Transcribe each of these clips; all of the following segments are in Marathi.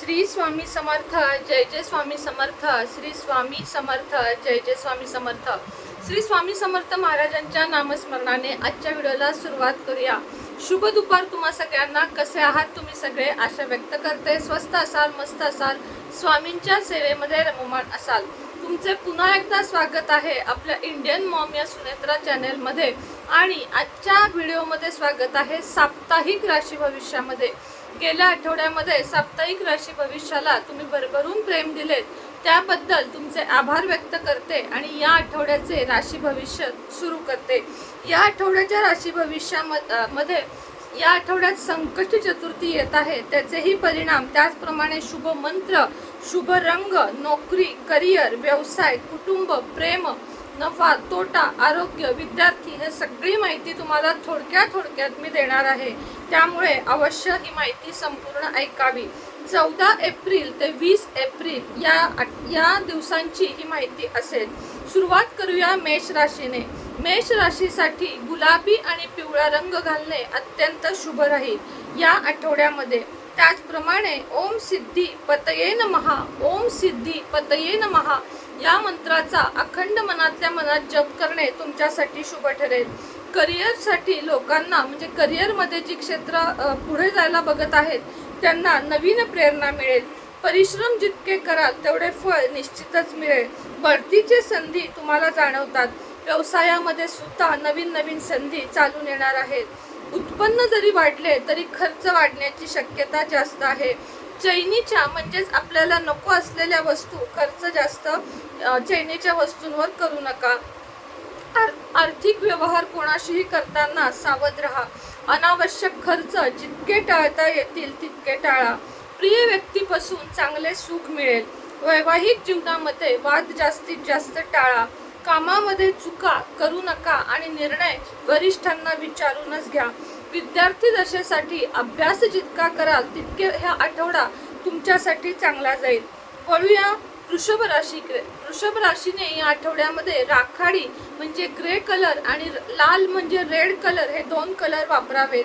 श्री स्वामी समर्थ जय जय स्वामी समर्थ श्री स्वामी समर्थ जय जय स्वामी समर्थ. श्री स्वामी समर्थ महाराजांच्या नामस्मरणाने आजच्या व्हिडिओला सुरुवात करूया. शुभ दुपार तुम्हा सगळ्यांना. कसे आहात तुम्ही सगळे? आशा व्यक्त करते. स्वस्त असाल मस्त असाल स्वामींच्या सेवेमध्ये रममाण असाल. तुमचे पुन्हा एकदा स्वागत आहे आपल्या इंडियन मॉम या सुनेत्रा चॅनेलमध्ये. आणि आजच्या व्हिडिओमध्ये स्वागत आहे साप्ताहिक राशी भविष्यामध्ये. गेल्या आठवड्यामध्ये साप्ताहिक राशी भविष्याला तुम्ही भरभरून प्रेम दिलेत. त्याबद्दल तुमचे आभार व्यक्त करते आणि या आठवड्याचे राशी भविष्य सुरू करते. या आठवड्याच्या राशी भविष्यामध्ये या आठवड्यात संकष्टी चतुर्थी येत आहे. त्याचेही परिणाम त्याचप्रमाणे शुभ मंत्र शुभ रंग नोकरी करिअर व्यवसाय कुटुंब प्रेम नफा तोटा आरोग्य विद्यार्थी हे सगळी माहिती तुम्हाला थोडक्यात थोडक्यात मी देणार आहे. त्यामुळे अवश्य ही माहिती संपूर्ण ऐकावी. चौदा एप्रिल ते वीस एप्रिल या या दिवसांची ही माहिती असेल. सुरुवात करूया मेष राशीने. मेष राशीसाठी गुलाबी आणि पिवळा रंग घालणे अत्यंत शुभ राहील. या आठवड्यामध्ये. त्याचप्रमाणे ओम सिद्धी पतये नमहा ओम सिद्धी पतये नमहा या मंत्राचा अखंड मनातल्या मनात जप करणे तुमच्यासाठी शुभ ठरेल. करिअरसाठी लोकांना म्हणजे करिअरमध्ये जी क्षेत्र पुढे जायला बघत आहेत त्यांना नवीन प्रेरणा मिळेल. परिश्रम जितके कराल तेवढे फळ निश्चितच मिळेल. बढतीचे संधी तुम्हाला जाणवतात. व्यवसायामध्ये सुद्धा नवीन नवीन संधी चालून येणार आहेत. उत्पन्न जरी वाढले तरी खर्च वाढण्याची शक्यता जास्त आहे. चैनीच्या म्हणजेच आपल्याला नको असलेल्या वस्तू खर्च जास्त चैनीच्या वस्तूंवर करू नका. आर्थिक व्यवहार कोणाशीही करताना सावध राहा. अनावश्यक खर्च जितके टाळता येतील तितके टाळा. प्रिय व्यक्तीपासून चांगले सुख मिळेल. वैवाहिक जीवनामध्ये वाद जास्तीत जास्त टाळा. कामामध्ये चुका करू नका आणि निर्णय वरिष्ठांना विचारूनच घ्या. विद्यार्थी दशेसाठी अभ्यास जितका कराल तितके ह्या आठवडा तुमच्यासाठी चांगला जाईल. वळूया वृषभ राशीकडे वृषभ राशीने या आठवड्यामध्ये राखाडी म्हणजे ग्रे कलर आणि लाल म्हणजे रेड कलर हे दोन कलर वापरावेत.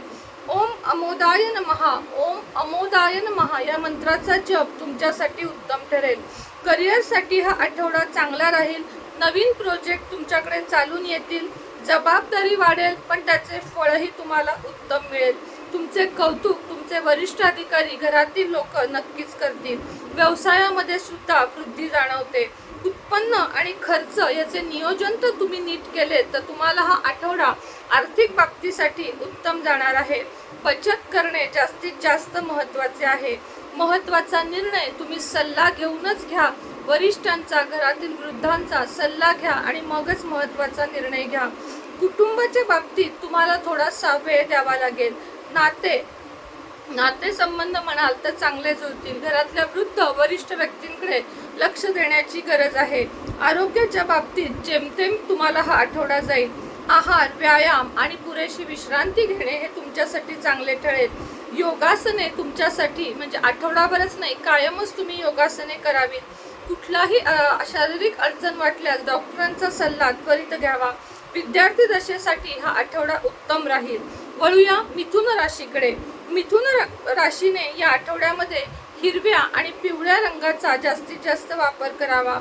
ओम अमोदाय महा ओम अमोदाय महा या मंत्राचा जप तुमच्यासाठी उत्तम ठरेल. करिअरसाठी हा आठवडा चांगला राहील. नवीन प्रोजेक्ट तुमच्याकडे चालून येतील. जबाबदारी वाढेल पण त्याचे फळही तुम्हाला उत्तम मिळेल. तुमचे कौतुक तुमचे वरिष्ठ अधिकारी घरातील लोक नक्कीच करतील. व्यवसायामध्ये सुद्धा वृद्धी जाणवते. उत्पन्न आणि खर्च याचे नियोजन तर तुम्ही नीट केले तर तुम्हाला हा आठवडा आर्थिक बाबतीसाठी उत्तम जाणार आहे. बचत करणे जास्तीत जास्त महत्त्वाचे आहे. महत्त्वाचा निर्णय तुम्ही सल्ला घेऊनच घ्या. वरिष्ठांचा घरातील वृद्धांचा सल्ला घ्या आणि मगच महत्त्वाचा निर्णय घ्या. कुटुंबाच्या बाबतीत तुम्हाला थोडासा वेळ द्यावा लागेल. नाते नातेसंबंध म्हणाल तर चांगले जुळतील घरातल्या वृद्ध वरिष्ठ व्यक्तींकडे लक्ष देण्याची गरज आहे. आरोग्याच्या बाबतीत जेमतेम तुम्हाला हा आठवडा जाईल. आहार व्यायाम आणि पुरेशी विश्रांती घेणे हे तुमच्यासाठी चांगले ठरेल. योगासने तुमच्यासाठी म्हणजे आठवडाभरच नाही कायमच तुम्ही योगासने करावीत कुठलाही शारीरिक अडचण वाटल्यास डॉक्टरांचा सल्ला त्वरित घ्यावा. विद्यार्थी दशेसाठी हा आठवडा उत्तम राहील. वळूया मिथुन राशीकडे. मिथुन राशीने या आठवड्यामध्ये हिरव्या आणि पिवळ्या रंगाचा जास्तीत जास्त वापर करावा.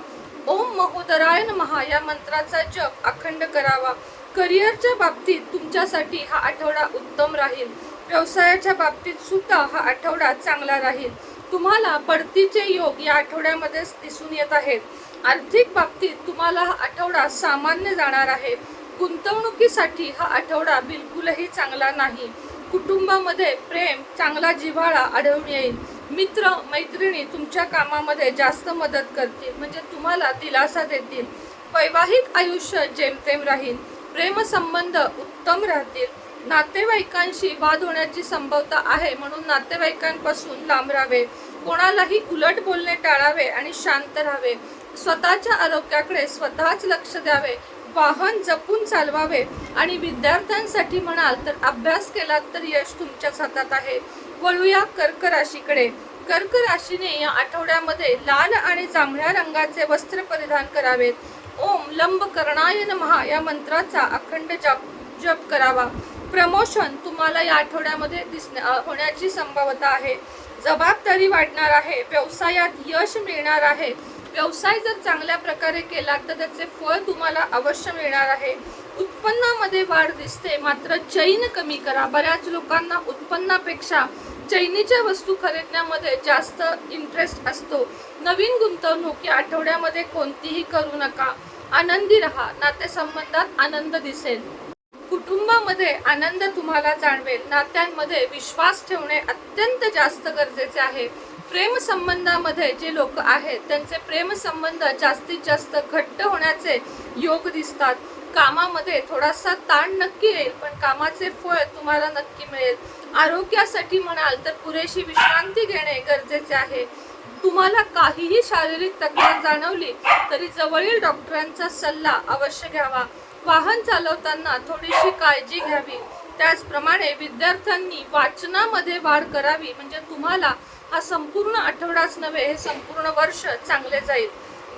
ओम महोदरायन महा या मंत्राचा जप अखंड करावा. करिअरच्या बाबतीत तुमच्यासाठी हा आठवडा उत्तम राहील. व्यवसायाच्या बाबतीत सुद्धा हा आठवडा चांगला राहील. तुम्हाला बढतीचे योग या आठवड्यामध्येच दिसून येत आहेत. आर्थिक बाबतीत तुम्हाला हा आठवडा सामान्य जाणार आहे. गुंतवणुकीसाठी हा आठवडा बिलकुलही चांगला नाही. कुटुंबामध्ये प्रेम चांगला जिव्हाळा आढळून येईल. मित्र मैत्रिणी तुमच्या कामामध्ये जास्त मदत करतील म्हणजे तुम्हाला दिलासा देतील. वैवाहिक आयुष्य जेमतेम राहील. प्रेमसंबंध उत्तम राहतील. नातेवाईकांशी वाद होण्याची संभवता आहे म्हणून नातेवाईकांपासून लांब राहावे. कोणालाही उलट बोलणे टाळावे आणि शांत राहावे. स्वतःच्या आरोग्याकडे स्वतःच लक्ष द्यावे. वाहन जपून चालवावे आणि विद्यार्थ्यांसाठी म्हणाल तर अभ्यास केलात तर यश तुमच्याच हातात आहे. वळूया कर्क राशीकडे. कर्क राशीने या आठवड्यामध्ये लाल आणि जांभळ्या रंगाचे वस्त्र परिधान करावेत. ओम लंब कर्णायन महा या मंत्राचा अखंड जप जप करावा. प्रमोशन तुम्हाला या आठवड्यामध्ये दिसण्या होण्याची संभाव्यता आहे. जबाबदारी वाढणार आहे. व्यवसायात यश मिळणार आहे. व्यवसाय जर चांगल्या प्रकारे केला तर त्याचे फळ तुम्हाला अवश्य मिळणार आहे. उत्पन्नामध्ये वाढ दिसते मात्र चैन कमी करा. बऱ्याच लोकांना उत्पन्नापेक्षा चैनीच्या वस्तू खरेदण्यामध्ये जास्त इंटरेस्ट असतो. नवीन गुंतवणूक या आठवड्यामध्ये कोणतीही करू नका. आनंदी राहा. नातेसंबंधात आनंद दिसेल. कुटुंबामध्ये आनंद तुम्हाला जाणवेल. नात्यांमध्ये विश्वास ठेवणे अत्यंत जास्त गरजेचे आहे. प्रेम संबंधामध्ये जे लोक आहेत त्यांचे प्रेम संबंध जास्तीत जास्त घट्ट होण्याचे योग दिसतात. कामामध्ये थोडासा ताण नक्की येईल पण कामाचे फळ तुम्हाला नक्की मिळेल. आरोग्यासाठी म्हणाल तर पुरेशी विश्रांती घेणे गरजेचे आहे. तुम्हाला काहीही शारीरिक तक्रार जाणवली तरी जवळील डॉक्टरांचा सल्ला अवश्य घ्यावा. वाहन चालवताना थोडीशी काळजी घ्यावी. त्याचप्रमाणे विद्यार्थ्यांनी वाचनामध्ये वाढ करावी म्हणजे तुम्हाला हा संपूर्ण आठवडाच नव्हे हे संपूर्ण वर्ष चांगले जाईल.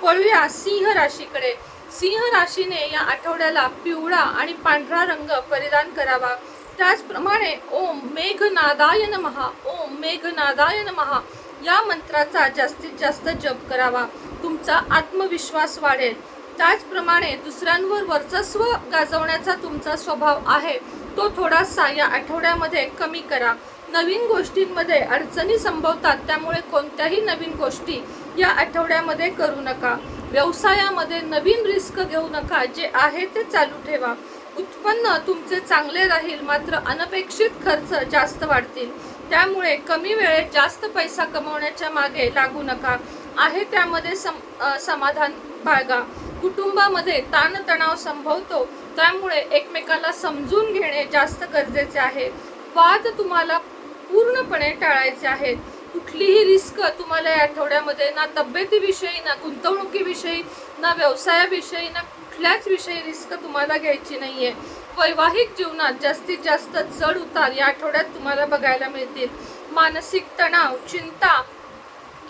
वळूया सिंह राशीकडे. सिंह राशीने या आठवड्याला पिवळा आणि पांढरा रंग परिधान करावा. त्याचप्रमाणे ओम मेघनादाय महा ओम मेघनादाय महा या मंत्राचा जास्तीत जास्त जप करावा. तुमचा आत्मविश्वास वाढेल. त्याचप्रमाणे दुसऱ्यांवर वर्चस्व गाजवण्याचा तुमचा स्वभाव आहे. तो थोडासा या आठवड्यामध्ये कमी करा. नवीन गोष्टींमध्ये अडचणी संभवतात त्यामुळे कोणत्याही नवीन गोष्टी या आठवड्यामध्ये करू नका. व्यवसायामध्ये नवीन रिस्क घेऊ नका जे आहे ते चालू ठेवा. उत्पन्न तुमचे चांगले राहील मात्र अनपेक्षित खर्च जास्त वाढतील. त्यामुळे कमी वेळेत जास्त पैसा कमवण्याच्या मागे लागू नका. आहे त्यामध्ये सम समाधान बाळगा. कुटुंबामध्ये ताणतणाव संभवतो. त्यामुळे एकमेकाला समजून घेणे जास्त गरजेचे आहे. वाद तुम्हाला पूर्णपणे टाळायचे आहेत. कुठलीही रिस्क तुम्हाला या आठवड्यामध्ये ना तब्येतीविषयी ना गुंतवणुकीविषयी ना व्यवसायाविषयी ना कुठल्याच विषयी रिस्क तुम्हाला घ्यायची नाही आहे वैवाहिक जीवनात जास्तीत जास्त चढ उतार या आठवड्यात तुम्हाला बघायला मिळतील. मानसिक तणाव चिंता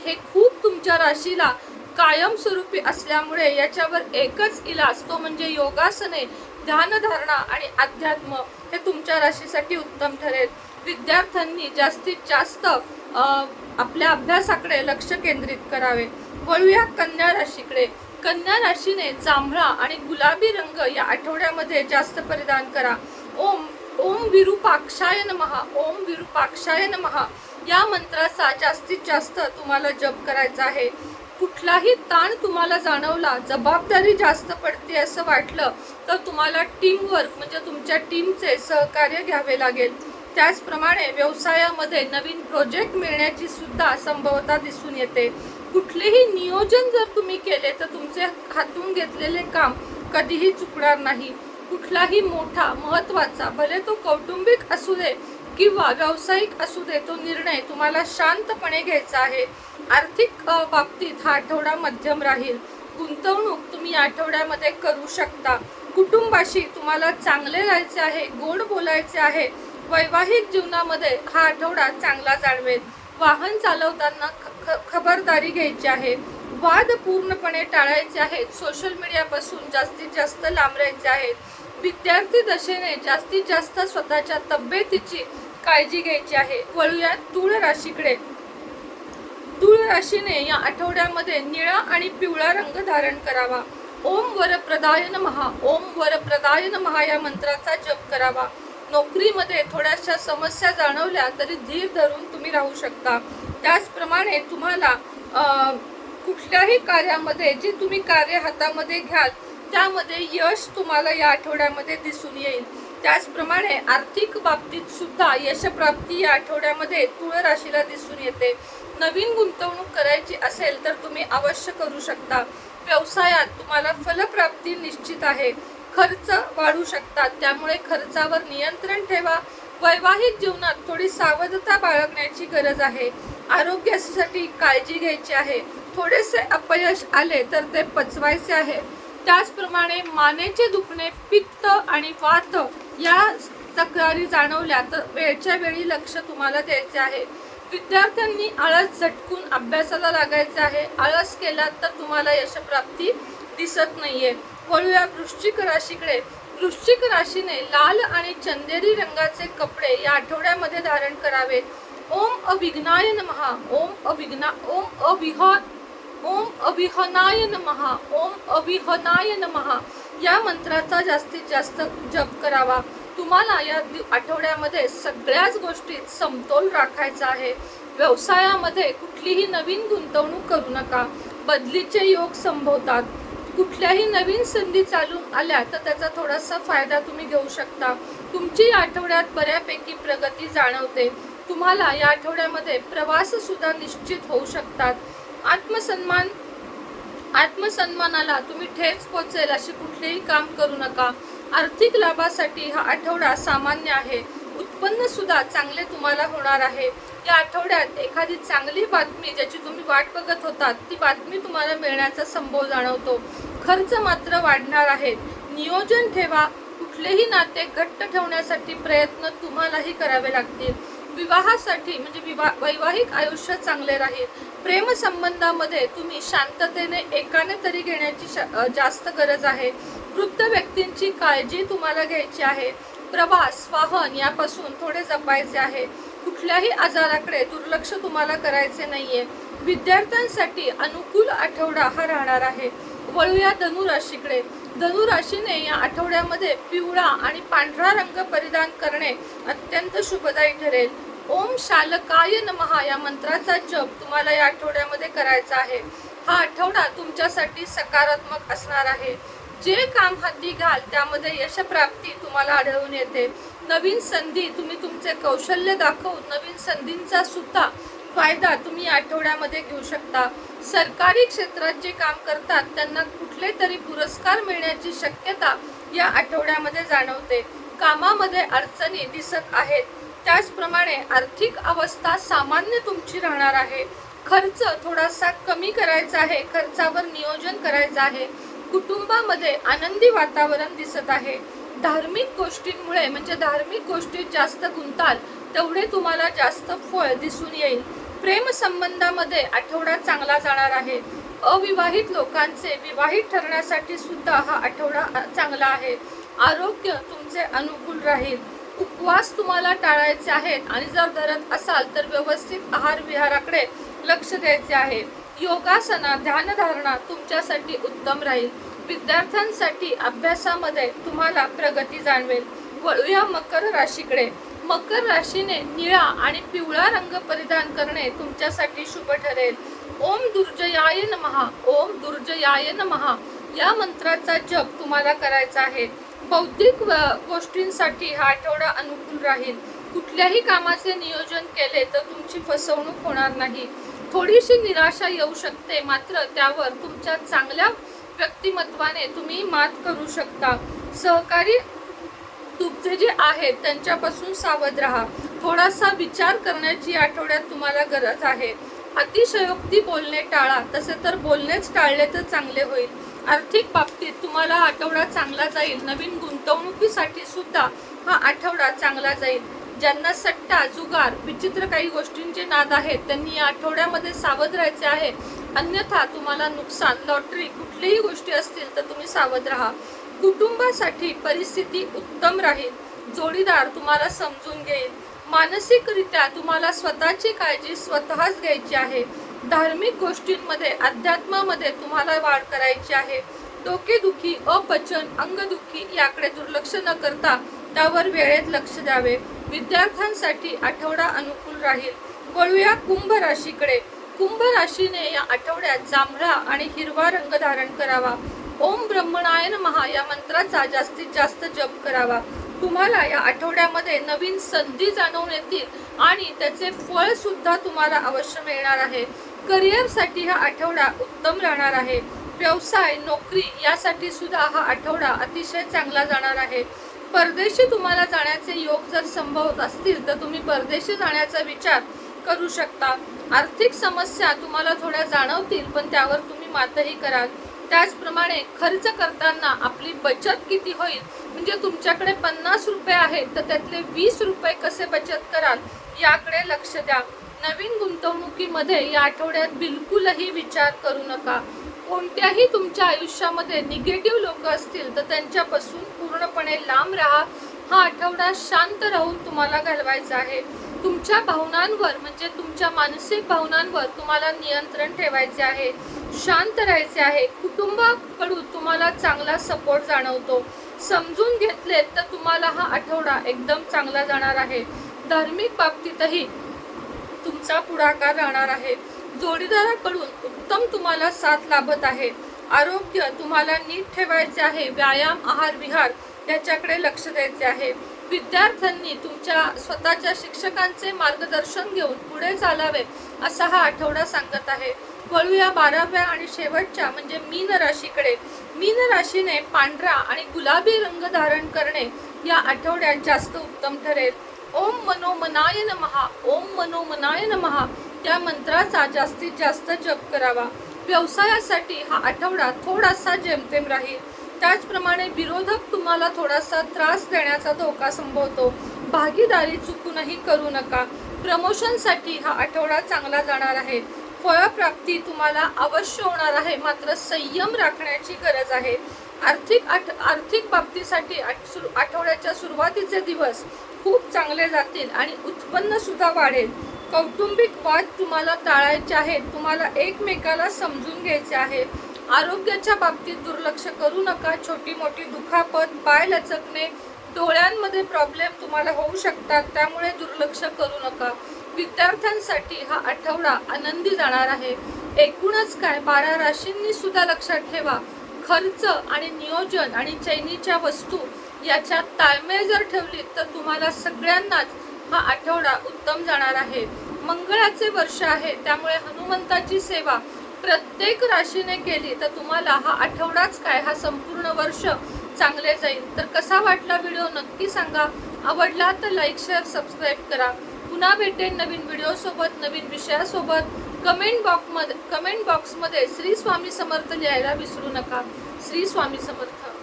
हे खूप तुमच्या राशीला कायमस्वरूपी असल्यामुळे याच्यावर एकच इलाज तो म्हणजे योगासने ध्यानधारणा आणि अध्यात्म हे तुमच्या राशीसाठी उत्तम ठरेल. विद्यार्थ्यांनी जास्तीत जास्त आपल्या अभ्यासाकडे लक्ष केंद्रित करावे. वळूया कन्या राशीकडे. कन्या राशीने जांभळा आणि गुलाबी रंग या आठवड्यामध्ये जास्त परिधान करा. ओम ओम विरूपाक्षाय नमहा ओम विरूपाक्षाय नमहा या मंत्राचा जास्तीत जास्त तुम्हाला जप करायचा आहे. कुठलाही ताण तुम्हाला जाणवला जबाबदारी जास्त पडते असं वाटलं तर तुम्हाला टीमवर्क म्हणजे तुमच्या टीमचे सहकार्य घ्यावे लागेल. त्याचप्रमाणे व्यवसायामध्ये नवीन प्रोजेक्ट मिळण्याची सुद्धा संभवता दिसून येते. कुठलेही नियोजन जर तुम्ही केले तर तुमचे हातून घेतलेले काम कधीही चुकणार नाही. कुठलाही मोठा महत्त्वाचा भले तो कौटुंबिक असू दे किंवा व्यावसायिक असू दे तो निर्णय तुम्हाला शांतपणे घ्यायचा आहे. आर्थिक बाबतीत हा आठवडा मध्यम राहील. गुंतवणूक तुम्ही आठवड्यामध्ये करू शकता. कुटुंबाशी तुम्हाला चांगले राहायचे आहे गोड बोलायचे आहे. वैवाहिक जीवनामध्ये हा आठवडा चांगला जाणवेल. वाहन चालवताना ख- ख- खबरदारी घ्यायची आहे. वाद पूर्णपणे टाळायचे आहेत. सोशल मीडियापासून जास्तीत जास्त लांब राहायचे आहेत. विद्यार्थी दशेने जास्तीत जास्त स्वतःच्या तब्येतीची काळजी घ्यायची आहे. वळूया तूळ राशीकडे. तूळ राशीने या आठवड्यामध्ये निळा आणि पिवळा रंग धारण करावा. ओम वरप्रदाय महा ओम वरप्रदाय महा या मंत्राचा जप करावा. नोकरीमध्ये थोड्याशा समस्या जाणवल्या तरी धीर धरून तुम्ही राहू शकता. त्याचप्रमाणे तुम्हाला कुठल्याही कार्यामध्ये जे तुम्ही कार्य हातामध्ये घ्याल त्यामध्ये यश तुम्हाला या आठवड्यामध्ये दिसून येईल. त्याचप्रमाणे आर्थिक बाबतीत सुद्धा यशप्राप्ती या आठवड्यामध्ये तुळ राशीला दिसून येते. नवीन गुंतवणूक करायची असेल तर तुम्ही अवश्य करू शकता. व्यवसायात तुम्हाला फलप्राप्ती निश्चित आहे. खर्च वाढू शकतात. त्यामुळे खर्चावर नियंत्रण ठेवा. वैवाहिक जीवनात थोडी सावधता बाळगण्याची गरज आहे. आरोग्यासाठी काळजी घ्यायची आहे. थोडेसे अपयश आले तर ते पचवायचे आहे. त्याचप्रमाणे मानेचे दुखणे पित्त आणि वात या तक्रारी जाणवल्या तर वेळच्या वेळी लक्ष तुम्हाला द्यायचे आहे. विद्यार्थ्यांनी आळस झटकून अभ्यासाला लागायचं आहे. आळस केला तर तुम्हाला यशप्राप्ती दिसत नाहीये. वळूया वृश्चिक राशीकडे. वृश्चिक राशीने लाल आणि चंदेरी रंगाचे कपडे या आठवड्यामध्ये धारण करावेत. ओम अविघ्नाय नमहा ओम अविघ्ना ओम अविह ओम अभिहनाय नमः ओम अभिहनाय नमः. या मंत्राचा जास्तीत जास्त जप करावा. तुम्हाला या आठवड्यामध्ये सगळ्याच गोष्टीत समतोल राखायचा आहे. व्यवसायामध्ये कुठलीही नवीन गुंतवणूक करू नका. बदलीचे योग संभवतात. कुठल्याही नवीन संधी चालून आल्या तर त्याचा थोडासा फायदा तुम्ही घेऊ शकता. तुमची या आठवड्यात बऱ्यापैकी प्रगती जाणवते. तुम्हाला या आठवड्यामध्ये प्रवाससुद्धा निश्चित होऊ शकतात. आत्मसन्मान आत्मसन्मानाला तुम्ही ठेच पोचेल असे कुठलेही काम करू नका. आर्थिक लाभासाठी हा आठवडा सामान्य आहे. उत्पन्न सुद्धा चांगले तुम्हाला होणार आहे. या आठवड्यात एखादी चांगली बातमी ज्याची तुम्ही वाट बघत होतात ती बातमी तुम्हाला मिळण्याचा संभव जाणवतो. खर्च मात्र वाढणार आहेत नियोजन ठेवा. कुठलेही नाते घट्ट ठेवण्यासाठी प्रयत्न तुम्हालाही करावे लागतील. विवाहासाठी म्हणजे विवाह वैवाहिक आयुष्य चांगले राहील. प्रेमसंबंधामध्ये तुम्ही शांततेने एकाने तरी घेण्याची श- जास्त गरज आहे. वृद्ध व्यक्तींची काळजी तुम्हाला घ्यायची आहे. प्रवास वाहन यापासून थोडे जपायचे आहे. कुठल्याही आजाराकडे दुर्लक्ष तुम्हाला करायचे नाहीये. विद्यार्थ्यांसाठी अनुकूल आठवडा हा राहणार आहे. वळूया धनुराशीकडे. धनुराशीने या आठवड्यामध्ये पिवळा आणि पांढरा रंग परिधान करणे अत्यंत शुभदायी ठरेल. ओम शालकाय नमः या मंत्राचा जप तुम्हाला या आठवड्यामध्ये करायचा आहे. हा आठवडा तुमच्यासाठी सकारात्मक असणार आहे. जे काम हाती घाल त्यामध्ये यशप्राप्ती तुम्हाला आढळून येते. नवीन संधी तुम्ही तुमचे कौशल्य दाखवून नवीन संधींचा सुद्धा फायदा तुम्ही आठवड्यामध्ये घेऊ शकता. सरकारी क्षेत्रात जे काम करतात त्यांना कुठले तरी पुरस्कार मिळण्याची शक्यता या आठवड्यामध्ये जाणवते. कामामध्ये अडचणी दिसत आहेत. त्याचप्रमाणे आर्थिक अवस्था सामान्य तुमची राहणार आहे. खर्च थोडासा कमी करायचा आहे खर्चावर नियोजन करायचं आहे. कुटुंबामध्ये आनंदी वातावरण दिसत आहे. धार्मिक गोष्टींमुळे म्हणजे धार्मिक गोष्टीत जास्त गुंताल तेवढे तुम्हाला जास्त फळ दिसून येईल. प्रेम संबंधामध्ये आठवडा चांगला जाणार आहे. अविवाहित लोकांचे विवाहित ठरण्यासाठी सुद्धा हा आठवडा चांगला आहे. आरोग्य तुमचे अनुकूल राहील. उपवास तुम्हाला टाळायचे आहेत आणि जर धरत असाल तर व्यवस्थित आहार विहाराकडे लक्ष द्यायचे आहे. योगासना ध्यानधारणा तुमच्यासाठी उत्तम राहील. विद्यार्थ्यांसाठी अभ्यासामध्ये तुम्हाला प्रगती जाणवेल. वळूया मकर राशीकडे. मकर राशीने निळा आणि पिवळा रंग परिधान करणे तुमच्यासाठी शुभ ठरेल. ओम दुर्जयाय महा ओम दुर्जयाय महा या मंत्राचा जप तुम्हाला करायचा आहे. बौद्धिक गोष्टींसाठी हा आठवडा अनुकूल राहील. कुठल्याही कामाचे नियोजन केले तर तुमची फसवणूक होणार नाही. थोडीशी निराशा येऊ शकते मात्र त्यावर तुमच्या चांगल्या व्यक्तिमत्वाने तुम्ही मात करू शकता. सहकारी तुमचे जे आहेत त्यांच्यापासून सावध राहा. थोडासा विचार करण्याची आठवड्यात तुम्हाला गरज आहे. अतिशयोक्ती बोलणे टाळा. तसे तर बोलणेच टाळले तर चांगले होईल. आर्थिक बाबतीत तुम्हाला आठवडा चांगला जाईल. नवीन गुंतवणुकीसाठी सुद्धा हा आठवडा चांगला जाईल. ज्यांना सट्टा जुगार विचित्र काही गोष्टींचे नाद आहेत त्यांनी या आठवड्यामध्ये सावध राहायचे आहे. अन्यथा तुम्हाला नुकसान लॉटरी कुठलीही गोष्टी असतील तर तुम्ही सावध राहा. कुटुंबासाठी परिस्थिती उत्तम राहील. जोडीदार तुम्हाला समजून घेईल. मानसिकरित्या तुम्हाला स्वतःची काळजी स्वतःच घ्यायची आहे. धार्मिक गोष्टींमध्ये अध्यात्मामध्ये तुम्हाला वाढ करायची आहे. डोकेदुखी अपचन अंगदुखी याकडे दुर्लक्ष न करता त्यावर वेळेत लक्ष द्यावे. विद्यार्थ्यांसाठी आठवडा अनुकूल राहील. वळूया कुंभ राशीकडे. कुंभ राशीने या आठवड्यात जांभळा आणि हिरवा रंग धारण करावा. ओम ब्रह्मणायन महा या मंत्राचा जास्तीत जास्त जप करावा. तुम्हाला या आठवड्यामध्ये नवीन संधी जाणवून येतील आणि त्याचे फळ सुद्धा तुम्हाला अवश्य मिळणार आहे. करिअरसाठी हा आठवडा उत्तम राहणार आहे. व्यवसाय नोकरी यासाठी सुद्धा हा आठवडा अतिशय चांगला जाणार आहे. परदेशी तुम्हाला जाण्याचे योग जर संभवत असतील तर तुम्ही परदेशी जाण्याचा विचार करू शकता. आर्थिक समस्या तुम्हाला थोड्या जाणवतील पण त्यावर तुम्ही मातही कराल. त्याचप्रमाणे खर्च करताना आपली बचत किती होईल? म्हणजे तुमच्याकडे पन्नास रुपये आहेत तर त्यातले वीस रुपये कसे बचत कराल? याकडे लक्ष द्या. नवीन गुंतवणुकीमध्ये या आठवड्यात बिलकुलही विचार करू नका. कोणत्याही तुमच्या आयुष्यामध्ये निगेटिव्ह लोक असतील तर त्यांच्यापासून पूर्णपणे लांब राहा. हा आठवडा शांत राहून तुम्हाला घालवायचा आहे. तुमच्या भावनांवर म्हणजे तुमच्या मानसिक भावनांवर तुम्हाला नियंत्रण ठेवायचे आहे. शांत राहायचे आहे. कुटुंबाकडून तुम्हाला चांगला सपोर्ट जाणवतो. समजून घेतले तर तुम्हाला हा आठवडा एकदम चांगला जाणार आहे. धार्मिक बाबतीतही तुमचा पुढाकार राहणार आहे. जोडीदाराकडून उत्तम तुम्हाला साथ लाभत आहे. आरोग्य तुम्हाला नीट ठेवायचे आहे. व्यायाम आहार विहार याच्याकडे लक्ष द्यायचे आहे. विद्यार्थ्यांनी तुमच्या स्वतःच्या शिक्षकांचे मार्गदर्शन घेऊन पुढे चालावे असा हा आठवडा सांगत आहे. वळूया बाराव्या आणि शेवटच्या म्हणजे मीन राशीकडे. मीन राशीने पांढरा आणि गुलाबी रंग धारण करणे या आठवड्यात जास्त उत्तम ठरेल. ओम मनोमनाय नमहा ओम मनोमनाय नमहा. त्या मंत्राचा जास्तीत जास्त जप करावा. व्यवसायासाठी हा आठवडा थोडासा जेमतेम राहील. त्याचप्रमाणे विरोधक तुम्हाला थोडासा त्रास देण्याचा धोका संभवतो. भागीदारी चुकूनही करू नका. प्रमोशनसाठी हा आठवडा चांगला जाणार आहे. फळप्राप्ती तुम्हाला अवश्य होणार आहे. मात्र संयम राखण्याची गरज आहे. आर्थिक आठ आर्थिक बाबतीसाठी आठ- सुरु- आठवड्याच्या सुरुवातीचे दिवस खूप चांगले जातील आणि उत्पन्न सुद्धा वाढेल. कौटुंबिक वाद तुम्हाला टाळायचे आहेत. तुम्हाला एकमेकाला समजून घ्यायचे आहे. आरोग्याच्या बाबतीत दुर्लक्ष करू नका. छोटी मोठी दुखापत पाय लचकणे डोळ्यांमध्ये प्रॉब्लेम तुम्हाला होऊ शकतात. त्यामुळे दुर्लक्ष करू नका. विद्यार्थ्यांसाठी हा आठवडा आनंदी जाणार आहे. एकूणच काय बारा राशींनी सुद्धा लक्षात ठेवा. खर्च आणि नियोजन आणि चैनीच्या वस्तू याच्यात ताळमेळ जर ठेवली तर तुम्हाला सगळ्यांनाच हा आठवडा उत्तम जाणार आहे. मंगळाचे वर्ष आहे त्यामुळे हनुमंताची सेवा प्रत्येक राशीने केली तर तुम्हाला हा आठवडाच काय? हा संपूर्ण वर्ष चांगले जाईल. तर कसा वाटला व्हिडिओ? नक्की सांगा. आवडला तर लाईक शेअर सबस्क्राईब करा. पुन्हा भेटेन नवीन व्हिडिओसोबत नवीन विषयासोबत. कमेंट बॉक्समध्ये कमेंट बॉक्समध्ये श्री स्वामी समर्थ लिहायला विसरू नका. श्री स्वामी समर्थ.